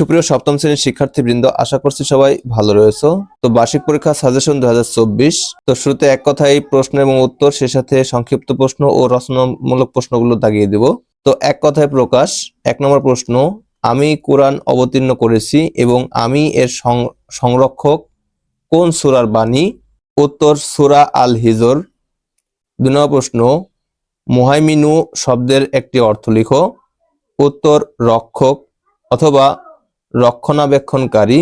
সুপ্রিয় সপ্তম শ্রেণির শিক্ষার্থীবৃন্দ, আশা করছি সবাই ভালো রয়েছে। তো বার্ষিক পরীক্ষা সাজেশন দু হাজার চব্বিশ। তো শুরুতে এক কথায় প্রশ্ন এবং উত্তর, সে সাথে সংক্ষিপ্ত প্রশ্ন ও রচনামূলক প্রশ্নগুলো দাগিয়ে দেব। তো এক কথায় প্রকাশ, এক নম্বর প্রশ্ন, আমি কোরআন অবতীর্ণ করেছি এবং আমি এর সংরক্ষক কোন সুরার বাণী? উত্তর, সূরা আল হিজর দুই নম্বর প্রশ্ন, মুহাইমিনু শব্দের একটি অর্থ লিখো। উত্তর, রক্ষক অথবা রক্ষণাবেক্ষণকারী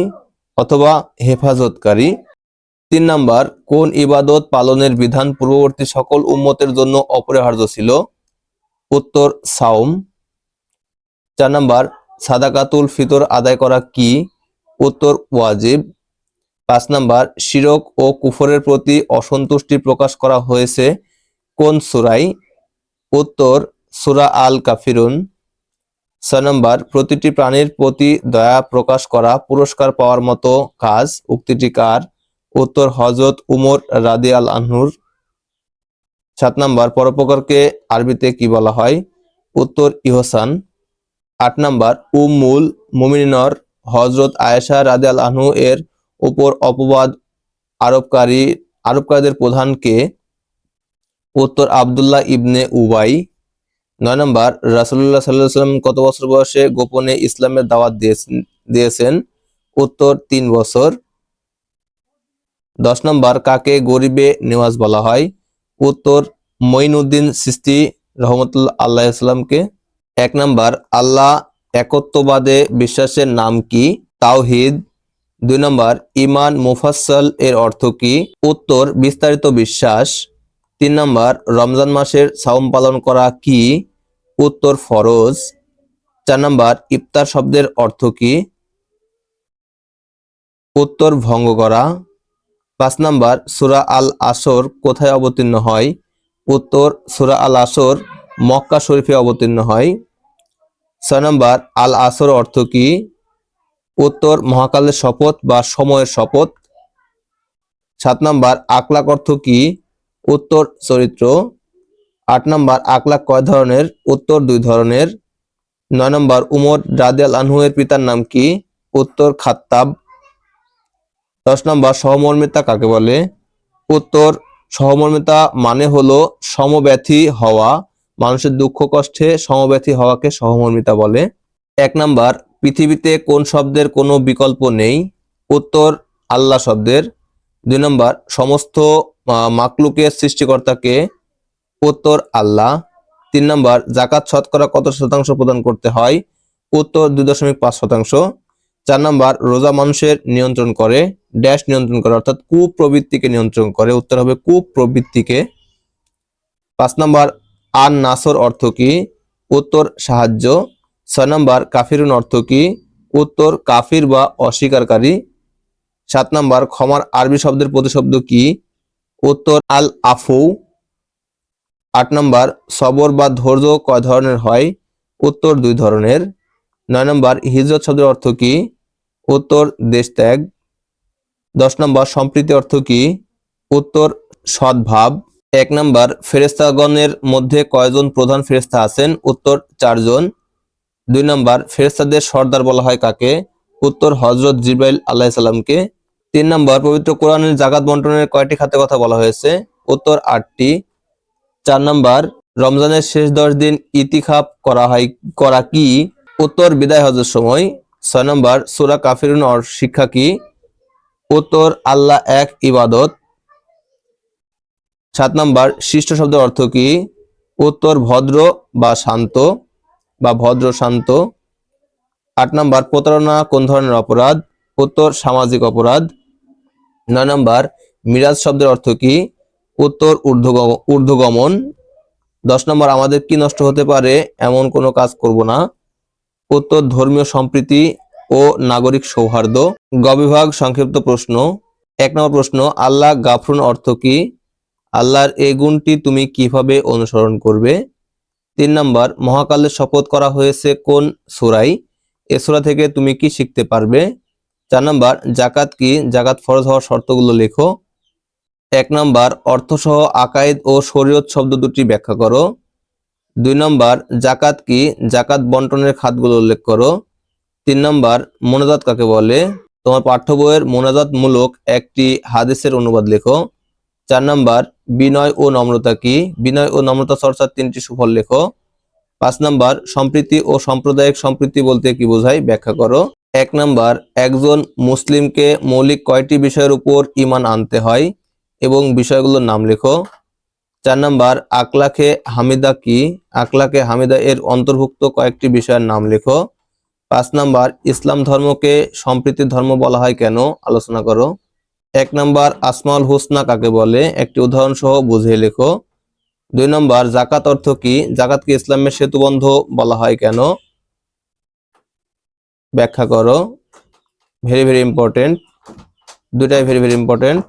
অথবা হেফাজতকারী। তিন নাম্বার, কোন ইবাদত পালনের বিধান পূর্ববর্তী সকল উম্মতের জন্য অপরিহার্য ছিল? উত্তর, সাওম। চার নাম্বার, সাদাকাতুল ফিতর আদায় করা কি? উত্তর, ওয়াজিব। পাঁচ নাম্বার, শিরক ও কুফরের প্রতি অসন্তুষ্টি প্রকাশ করা হয়েছে কোন সুরাই উত্তর, সুরা আল কাফিরুন ছয় নম্বর, প্রতিটি প্রাণীর প্রতি দয়া প্রকাশ করা, পুরস্কার পাওয়ার মতো কাজ। উক্তিটি কার? উত্তর হজরত উমর রাদি আল আনহুর। সাত নম্বর, পরোপকারকে আরবিতে কি বলা হয়? উত্তর ইহসান। আট নম্বর, উম্মুল মুমিনর হজরত আয়েশা রাদি আল আনহু এর উপর অপবাদ আরোপকারী, আরোপকারীদের প্রধানকে উত্তর আব্দুল্লাহ ইবনে উবাই নয় নম্বর রাসুল্লাহ সাল্লাহ সাল্লাম কত বছর বয়সে গোপনে ইসলামের দাওয়াত দিয়েছেন উত্তর, তিন বছর। দশ নম্বর, কাকে গরিবে নেওয়াজ বলা হয়? উত্তর, মঈনুদ্দিন সিস্তি রহমতুল্লাহ আল্লাহ ইসলামকে এক নম্বর, আল্লাহ একত্ববাদে বিশ্বাসের নাম কি? তাওহিদ। দুই নম্বর ইমান মুফাসসাল এর অর্থ কি? উত্তর, বিস্তারিত বিশ্বাস। তিন নম্বর, রমজান মাসের সাওম পালন করা কি? উত্তর, ফরজ। চার নম্বর, ইফতার শব্দের অর্থ কি? উত্তর, ভঙ্গ করা। পাঁচ নম্বর, সুরা আল আসর কোথায় অবতীর্ণ হয়? উত্তর, সুরা আল আসর মক্কা শরীফে অবতীর্ণ হয়। ছয় নম্বর আল আসর অর্থ কি? উত্তর, মহাকালের শপথ বা সময়ের শপথ। সাত নম্বর আকলাক অর্থ কি? উত্তর চরিত্র। আট নম্বর আকলাক কয় ধরনের? উত্তর দুই ধরনের। নয় নম্বর, উমর রাদিয়াল আনহু এর পিতার নাম কি? উত্তর, খাত্তাব। দশ নম্বর, সহমর্মিতা কাকে বলে? উত্তর, সহমর্মিতা মানে হলো সমব্যথী হওয়া। মানুষের দুঃখ, কষ্টে সমব্যথী হওয়াকে সহমর্মিতা বলে। এক নাম্বার, পৃথিবীতে কোন শব্দের কোনো বিকল্প নেই? উত্তর, আল্লাহ শব্দের। দুই নম্বর, সমস্ত মাকলুকের সৃষ্টিকর্তাকে উত্তর আল্লাহ। তিন নম্বর জাকাত শতকরা কত শতাংশ প্রদান করতে হয়? উত্তর দুই দশমিক পাঁচ শতাংশ। চার নম্বর, রোজা মানুষের নিয়ন্ত্রণ করে, ড্যাশ নিয়ন্ত্রণ করে, অর্থাৎ কুপ্রবৃত্তিকে নিয়ন্ত্রণ করে, উত্তর হবে কুপ্রবৃত্তিকে পাঁচ নম্বর, আন নাসর অর্থ কি? উত্তর সাহায্য। ছয় নম্বর, কাফিরুন অর্থ কি? উত্তর কাফির বা অস্বীকারী। সাত নম্বর, ক্ষমার আরবি শব্দের প্রতিশব্দ কি? উত্তর, আল আফু। আট নম্বর, সবর বা ধৈর্য কয় ধরনের হয়? উত্তর দুই ধরনের। নয় নম্বর, হিজরত শব্দের অর্থ কি? উত্তর দেশ ত্যাগ দশ নম্বর, সম্প্রীতি অর্থ কি? উত্তর, সদ্ভাব। এক নম্বর ফেরেস্তাগণের মধ্যে কয়জন প্রধান ফেরেস্তা আছেন? উত্তর, চারজন। দুই নম্বর ফেরেস্তাদের সর্দার বলা হয় কাকে? উত্তর হজরত জিবাইল আল্লাহ সাল্লামকে তিন নম্বর, পবিত্র কোরআনের জাকাত বন্টনের কয়টি খাতে কথা বলা হয়েছে? উত্তর আটটি। চার নম্বর, রমজানের শেষ দশ দিন ইতিখাপ করা হয়, করা কি? উত্তর, বিদায় হজের সময়। ছয় নম্বর, সুরা কাফিরুন শিক্ষা কি? উত্তর, আল্লাহ এক ইবাদত। সাত নম্বর, শিষ্ট শব্দের অর্থ কি? উত্তর, ভদ্র বা শান্ত বা ভদ্র শান্ত। আট নম্বর, প্রতারণা কোন ধরনের অপরাধ? উত্তর, সামাজিক অপরাধ। নয় নম্বর, মিরাজ শব্দের অর্থ কি? উত্তর ঊর্ধ্বগম- ঊর্ধ্বগমন। দশ নম্বর, আমাদের কি নষ্ট হতে পারে? এমন কোনো কাজ করব না। উত্তর, ধর্মীয় সম্প্রীতি ও নাগরিক সৌহার্দ্য। গ বিভাগ, সংক্ষিপ্ত প্রশ্ন। এক নম্বর প্রশ্ন, আল্লাহ গাফরুন অর্থ কি? আল্লাহর এই গুণটি তুমি কীভাবে অনুসরণ করবে? তিন নম্বর, মহাকালের শপথ করা হয়েছে কোন সুরাই এ সূরা থেকে তুমি কি শিখতে পারবে? চার নম্বর, জাকাত কি? জাকাত ফরজ হওয়ার শর্তগুলো লেখো। এক নম্বর, অর্থসহ আকায়েদ ও শরীয়ত শব্দ দুটি ব্যাখ্যা করো। দুই নম্বর, জাকাত কি? জাকাত বন্টনের খাতগুলো উল্লেখ করো। তিন নম্বর, মোনাজাত কাকে বলে? তোমার পাঠ্য বইয়ের মোনাজাত মূলক একটি হাদিসের অনুবাদ লেখো। চার নাম্বার, বিনয় ও নম্রতা কি? বিনয় ও নম্রতা চর্চার তিনটি সুফল লেখো। পাঁচ নাম্বার, সম্প্রীতি ও সাম্প্রদায়িক সম্প্রীতি বলতে কি বোঝায়? ব্যাখ্যা করো। এক নাম্বার, একজন মুসলিমকে মৌলিক কয়টি বিষয়ের উপর ইমান আনতে হয় এবং বিষয়গুলোর নাম লেখো। চার নাম্বার আকলাখে হামিদা কি? আকলাকে হামিদা এর অন্তর্ভুক্ত কয়েকটি বিষয়ের নাম লেখো। পাঁচ নাম্বার, ইসলাম ধর্মকে সম্প্রীতির ধর্ম বলা হয় কেন? আলোচনা করো। এক নাম্বার, আসমাউল হুসনা কাকে বলে? একটি উদাহরণ সহ বুঝিয়ে লেখো। দুই নম্বর, জাকাত অর্থ কি? জাকাতকে ইসলামের সেতুবন্ধ বলা হয় কেন? ব্যাখ্যা করো। ভেরি ভেরি ইম্পর্টেন্ট দুটাই ভেরি ভেরি ইম্পর্টেন্ট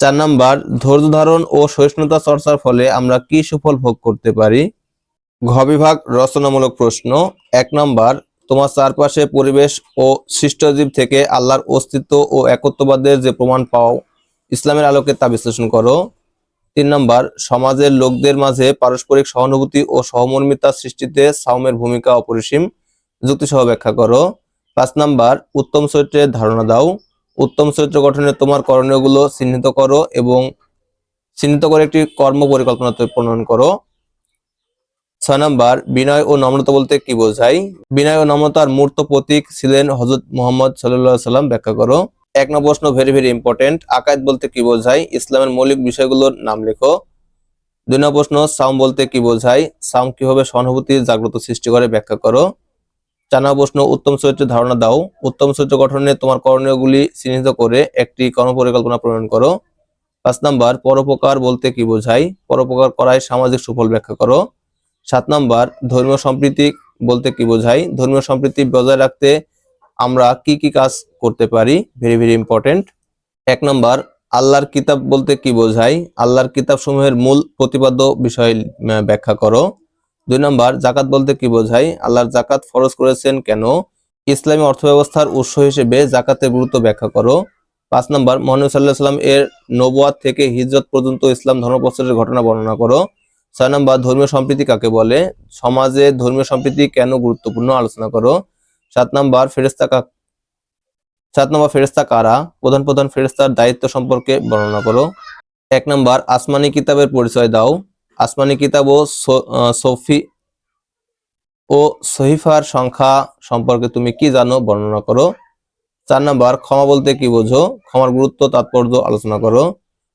চার নাম্বার, ধৈর্য ধারণ ও সহিষ্ণুতা চর্চার ফলে আমরা কি সুফল ভোগ করতে পারি? ঘ বিভাগ, রচনামূলক প্রশ্ন। এক নাম্বার, তোমার চারপাশে পরিবেশ ও সৃষ্টজীব থেকে আল্লাহর অস্তিত্ব ও একত্ববাদের যে প্রমাণ পাও, ইসলামের আলোকে তা বিশ্লেষণ করো। তিন নম্বর, সমাজের লোকদের মাঝে পারস্পরিক সহানুভূতি ও সহমর্মিতা সৃষ্টিতে সাউমের ভূমিকা অপরিসীম। যুক্তিসহ ব্যাখ্যা করো। পাঁচ নাম্বার, উত্তম চরিত্রের ধারণা দাও। উত্তম চরিত্র গঠনে তোমার করণীয়গুলো চিহ্নিত করো এবং চিহ্নিত করে একটি কর্ম পরিকল্পনা প্রণয়ন করো। ছয় নাম্বার, বিনয় ও নম্রতা বলতে কি বোঝায়? বিনয় ও নম্রতার মূর্ত প্রতীক ছিলেন হজরত মোহাম্মদ সাল্লাহ সাল্লাম। ব্যাখ্যা করো। এক নম্বর প্রশ্ন ভেরি ভেরি ইম্পর্টেন্ট আকায়েদ বলতে কি বোঝায়? ইসলামের মৌলিক বিষয়গুলোর নাম লেখো। দুই নম্বর প্রশ্ন, সাউম বলতে কি বোঝায়? সাউম কীভাবে সহানুভূতি জাগ্রত সৃষ্টি করে ব্যাখ্যা করো। নম্বর প্রশ্ন, উত্তম চরিত্রের ধারণা দাও। উত্তম চরিত্র গঠনে তোমার করণীয়গুলি চিহ্নিত করে একটি কর্মপরিকল্পনা প্রণয়ন করো। পাঁচ নাম্বার, পরোপকার বলতে কি বোঝায়? পরোপকার করায় সামাজিক সুফল ব্যাখ্যা করো। সাত নাম্বার, ধর্মীয় সম্প্রীতি বলতে কি বোঝায়? ধর্মীয় সম্প্রীতি বজায় রাখতে আমরা কি কি কাজ করতে পারি? ভেরি ভেরি ইম্পর্টেন্ট এক নম্বর, আল্লাহর কিতাব বলতে কি বোঝায়? আল্লাহর কিতাব সমূহের মূল প্রতিপাদ্য বিষয় ব্যাখ্যা করো। দুই নম্বর, জাকাত বলতে কি বোঝায়? আল্লাহর জাকাত ফরজ করেছেন কেন? ইসলামী অর্থব্যবস্থার উৎস হিসেবে জাকাতের গুরুত্ব ব্যাখ্যা করো। পাঁচ নম্বর, মোহাম্মদ সাল্লাহ সাল্লাম এর নবুয়াত থেকে হিজরত পর্যন্ত ইসলাম ধর্ম প্রচারের ঘটনা বর্ণনা করো। ছয় নম্বর, ধর্মীয় সম্প্রীতি কাকে বলে? সমাজে ধর্মীয় সম্প্রীতি কেন গুরুত্বপূর্ণ আলোচনা করো। সাত নম্বর ফেরেস্তা সাত নম্বর ফেরেস্তা কারা? প্রধান প্রধান ফেরেস্তার দায়িত্ব সম্পর্কে বর্ণনা করো। এক নম্বর, আসমানি কিতাবের পরিচয় দাও। আসমানি কিতাব ও সফি ও সহিফার সংখ্যা সম্পর্কে তুমি কি জানো বর্ণনা করো। চার নম্বর, ক্ষমা বলতে কি বোঝো? ক্ষমার গুরুত্ব, তাৎপর্য আলোচনা করো।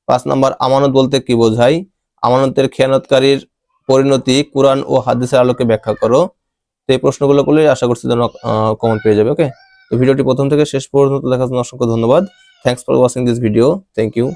পাঁচ নম্বর, আমানত বলতে কি বোঝায় আমানতের খেয়ানতকারীর পরিণতি কোরআন ও হাদিসের আলোকে ব্যাখ্যা করো। তো এই প্রশ্নগুলো করলে আশা করছি যেন কমন পেয়ে যাবে ওকে তো ভিডিওটি প্রথম থেকে শেষ পর্যন্ত দেখার জন্য অসংখ্য ধন্যবাদ। Thanks for watching this video thank you